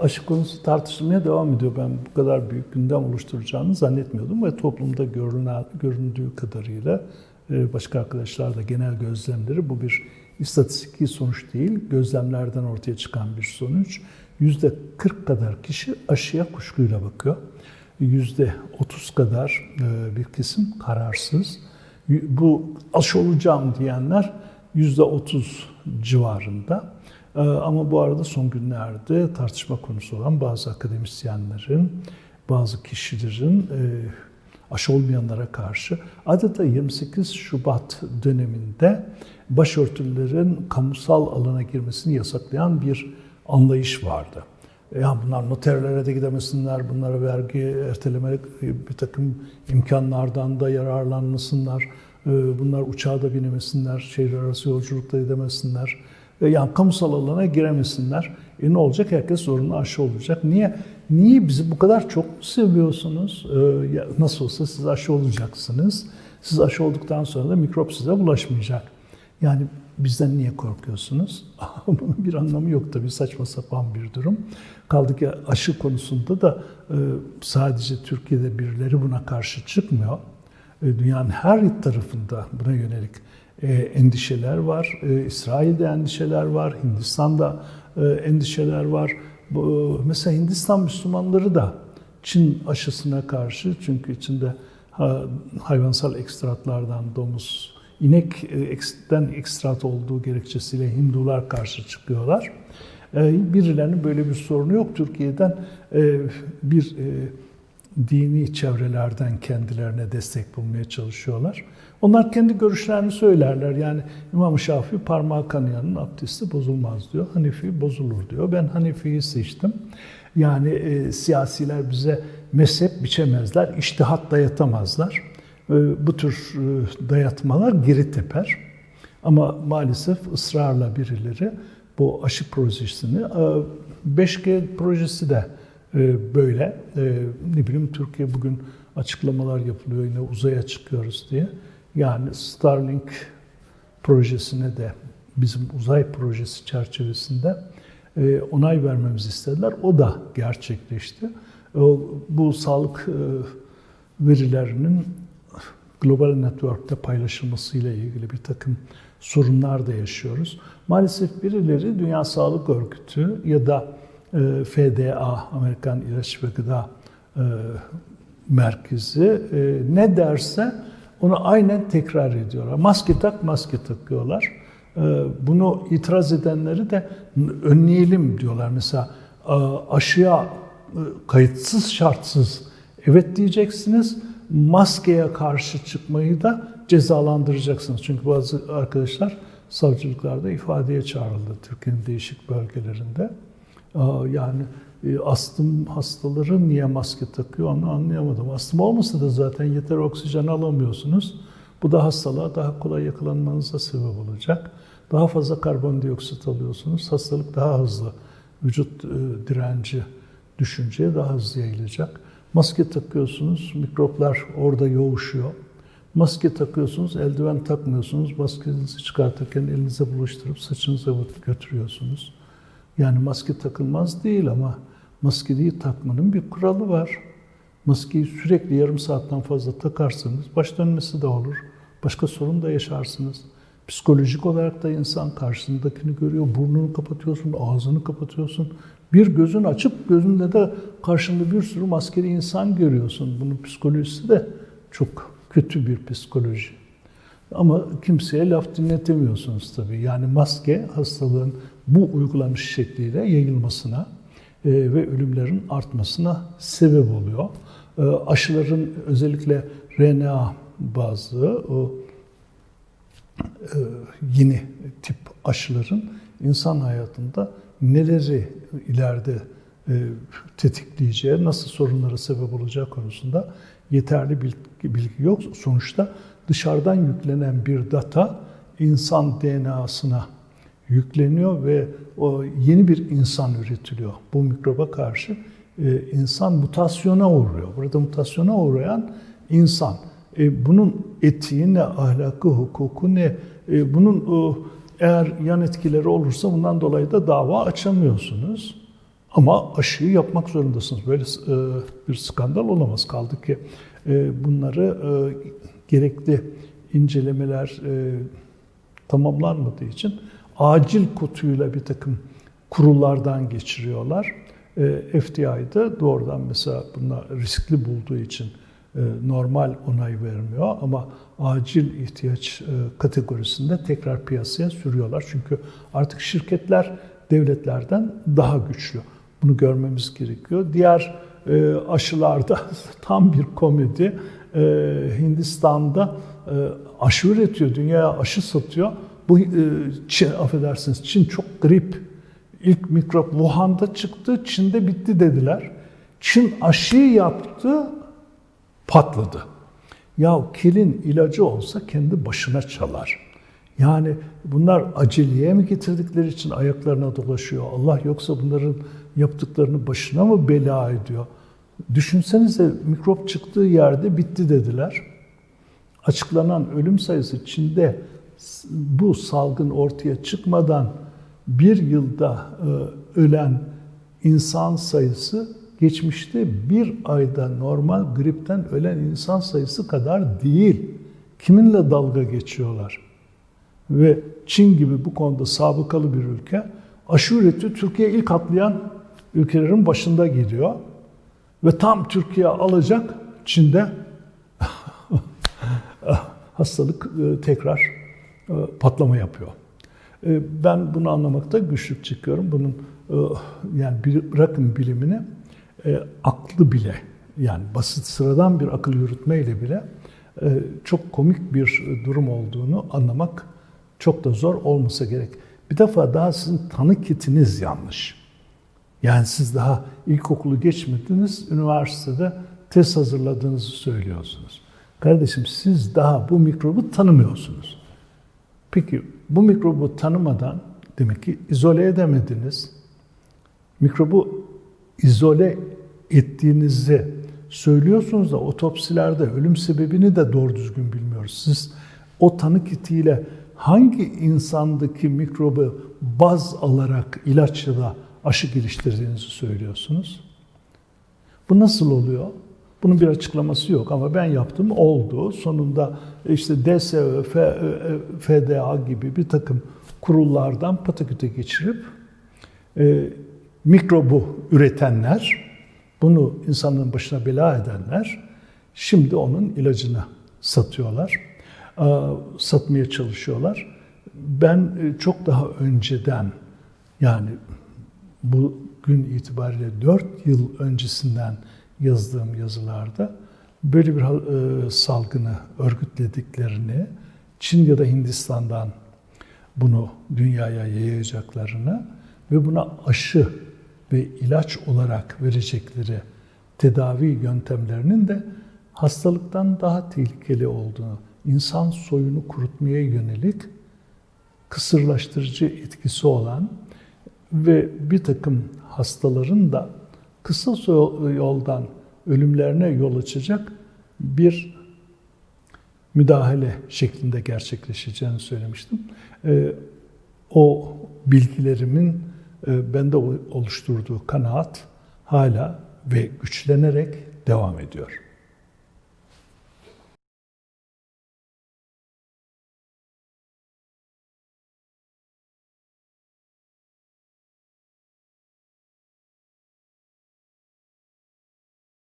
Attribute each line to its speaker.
Speaker 1: aşı konusu tartışılmaya devam ediyor. Ben bu kadar büyük gündem oluşturacağını zannetmiyordum ve toplumda görünen, göründüğü kadarıyla e, başka arkadaşlar da genel gözlemleri bu bir istatistiki sonuç değil, gözlemlerden ortaya çıkan bir sonuç. Yüzde 40 kadar kişi aşıya kuşkuyla bakıyor. Yüzde 30 kadar e, bir kesim kararsız. Bu aşı olacağım diyenler yüzde 30 civarında. Ee, Ama bu arada son günlerde tartışma konusu olan bazı akademisyenlerin, bazı kişilerin e, aşı olmayanlara karşı adeta 28 Şubat döneminde başörtülerin kamusal alana girmesini yasaklayan bir anlayış vardı. Ya bunlar noterlere de gidemesinler, bunlara vergi erteleme bir takım imkanlardan da yararlanmasınlar, e, bunlar uçağa da binemesinler, şehir arası yolculukta edemesinler. Yani kamusal alana giremesinler. E ne olacak? Herkes zorunlu aşı olacak. Niye? Niye bizi bu kadar çok seviyorsunuz? E, nasıl olsa siz aşı olacaksınız. Siz aşı olduktan sonra da mikrop size bulaşmayacak. Yani bizden niye korkuyorsunuz? Bunun bir anlamı yok tabii saçma sapan bir durum. Kaldı ki aşı konusunda da e, sadece Türkiye'de birileri buna karşı çıkmıyor. E, Dünyanın her tarafında buna yönelik e, endişeler var. E, İsrail'de endişeler var, Hindistan'da endişeler var. Mesela Hindistan Müslümanları da Çin aşısına karşı çünkü içinde ha, hayvansal ekstratlardan domuz, inekten ekstrat olduğu gerekçesiyle Hindular karşı çıkıyorlar. Birilerinin böyle bir sorunu yok. Türkiye'den bir dini çevrelerden kendilerine destek bulmaya çalışıyorlar. Onlar kendi görüşlerini söylerler. Yani İmam Şafii parmağı kanayanın abdesti bozulmaz diyor. Hanefi bozulur diyor. Ben Hanefi'yi seçtim. Yani e, siyasiler bize mezhep biçemezler, iştihat dayatamazlar. E, bu tür e, dayatmalar geri teper. Ama maalesef ısrarla birileri bu aşı projesini, e, 5G projesi de böyle. E, ne bileyim Türkiye bugün açıklamalar yapılıyor yine uzaya çıkıyoruz diye. Yani Starlink projesine de bizim uzay projesi çerçevesinde e, onay vermemizi istediler. O da gerçekleşti. Bu sağlık e, verilerinin global network'te paylaşılmasıyla ilgili bir takım sorunlar da yaşıyoruz. Maalesef birileri Dünya Sağlık Örgütü ya da e, FDA, Amerikan İlaç ve Gıda e, Merkezi e, ne derse onu aynen tekrar ediyorlar. Maske tak, maske takıyorlar. E, Bunu itiraz edenleri de önleyelim diyorlar. Mesela e, aşıya e, kayıtsız şartsız evet diyeceksiniz. Maskeye karşı çıkmayı da cezalandıracaksınız. Çünkü bazı arkadaşlar savcılıklarda ifadeye çağrıldı Türkiye'nin değişik bölgelerinde. Yani e, astım hastaları niye maske takıyor onu anlayamadım. Astım olmasa da zaten yeter oksijen alamıyorsunuz. Bu da hastalığa daha kolay yakalanmanıza sebep olacak. Daha fazla karbondioksit alıyorsunuz. Hastalık daha hızlı vücut e, direnci düşünceye daha hızlı yayılacak. Maske takıyorsunuz, mikroplar orada yoğuşuyor. Maske takıyorsunuz, eldiven takmıyorsunuz. Maskenizi çıkartırken elinize buluşturup saçınıza götürüyorsunuz. Yani maske takılmaz değil ama maskeyi takmanın bir kuralı var. Maskeyi sürekli yarım saatten fazla takarsanız baş dönmesi de olur. Başka sorun da yaşarsınız. Psikolojik olarak da insan karşısındakini görüyor. Burnunu kapatıyorsun, ağzını kapatıyorsun. Bir gözün açıp gözünde de karşında bir sürü maskeli insan görüyorsun. Bunun psikolojisi de çok kötü bir psikoloji. Ama kimseye laf dinletemiyorsunuz tabii. Yani maske hastalığın bu uygulanış şekliyle yayılmasına e, ve ölümlerin artmasına sebep oluyor. E, aşıların özellikle RNA bazı o e, yeni tip aşıların insan hayatında neleri ileride tetikleyeceği, nasıl sorunlara sebep olacağı konusunda yeterli bilgi yok. Sonuçta dışarıdan yüklenen bir data insan DNA'sına yükleniyor ve o yeni bir insan üretiliyor. Bu mikroba karşı e, insan mutasyona uğruyor. Burada mutasyona uğrayan insan. E, bunun etiği ne, ahlakı, hukuku ne, e, bunun eğer yan etkileri olursa bundan dolayı da dava açamıyorsunuz. Ama aşıyı yapmak zorundasınız. Böyle bir skandal olamaz. Kaldı ki bunları gerekli incelemeler e, tamamlanmadığı için acil kutuyla bir takım kurullardan geçiriyorlar. E, FDI'de doğrudan mesela bunlar riskli bulduğu için e, normal onay vermiyor ama acil ihtiyaç e, kategorisinde tekrar piyasaya sürüyorlar. Çünkü artık şirketler devletlerden daha güçlü. Bunu görmemiz gerekiyor. Diğer e, aşılarda tam bir komedi. E, Hindistan'da e, aşı üretiyor, dünyaya aşı satıyor. Bu e, Çin, affedersiniz Çin çok grip. İlk mikrop Wuhan'da çıktı, Çin'de bitti dediler. Çin aşıyı yaptı, patladı. Ya kilin ilacı olsa kendi başına çalar. Yani bunlar aceleye mi getirdikleri için ayaklarına dolaşıyor? Allah yoksa bunların yaptıklarını başına mı bela ediyor? Düşünsenize mikrop çıktığı yerde bitti dediler. Açıklanan ölüm sayısı Çin'de bu salgın ortaya çıkmadan bir yılda e, ölen insan sayısı geçmişte bir ayda normal gripten ölen insan sayısı kadar değil. Kiminle dalga geçiyorlar? Ve Çin gibi bu konuda sabıkalı bir ülke aşı üretiyor. Türkiye ilk atlayan ülkelerin başında gidiyor. Ve tam Türkiye alacak Çin'de hastalık e, tekrar e, patlama yapıyor. E, Ben bunu anlamakta güçlük çekiyorum. Bunun yani bırakın bilimini aklı bile yani basit sıradan bir akıl yürütmeyle bile çok komik bir durum olduğunu anlamak çok da zor olmasa gerek. Bir defa daha sizin tanı kitiniz yanlış. Yani siz daha ilkokulu geçmediniz, üniversitede test hazırladığınızı söylüyorsunuz. Kardeşim siz daha bu mikrobu tanımıyorsunuz. Peki bu mikrobu tanımadan demek ki izole edemediniz. Mikrobu izole ettiğinizi söylüyorsunuz da otopsilerde ölüm sebebini de doğru düzgün bilmiyoruz. Siz o tanı kitiyle hangi insandaki mikrobu baz alarak ilaç ya da aşı geliştirdiğinizi söylüyorsunuz? Bu nasıl oluyor? Bunun bir açıklaması yok ama ben yaptım oldu. Sonunda işte DSÖ, FDA gibi bir takım kurullardan pataküte geçirip e, mikrobu üretenler, bunu insanların başına bela edenler şimdi onun ilacını satıyorlar, e, satmaya çalışıyorlar. Ben e, çok daha önceden yani bu gün itibariyle 4 yıl öncesinden yazdığım yazılarda böyle bir e, salgını örgütlediklerini, Çin ya da Hindistan'dan bunu dünyaya yayacaklarını ve buna aşı ve ilaç olarak verecekleri tedavi yöntemlerinin de hastalıktan daha tehlikeli olduğunu, insan soyunu kurutmaya yönelik kısırlaştırıcı etkisi olan ve bir takım hastaların da kısa yoldan ölümlerine yol açacak bir müdahale şeklinde gerçekleşeceğini söylemiştim. Ee, o bilgilerimin e, bende oluşturduğu kanaat hala ve güçlenerek devam ediyor.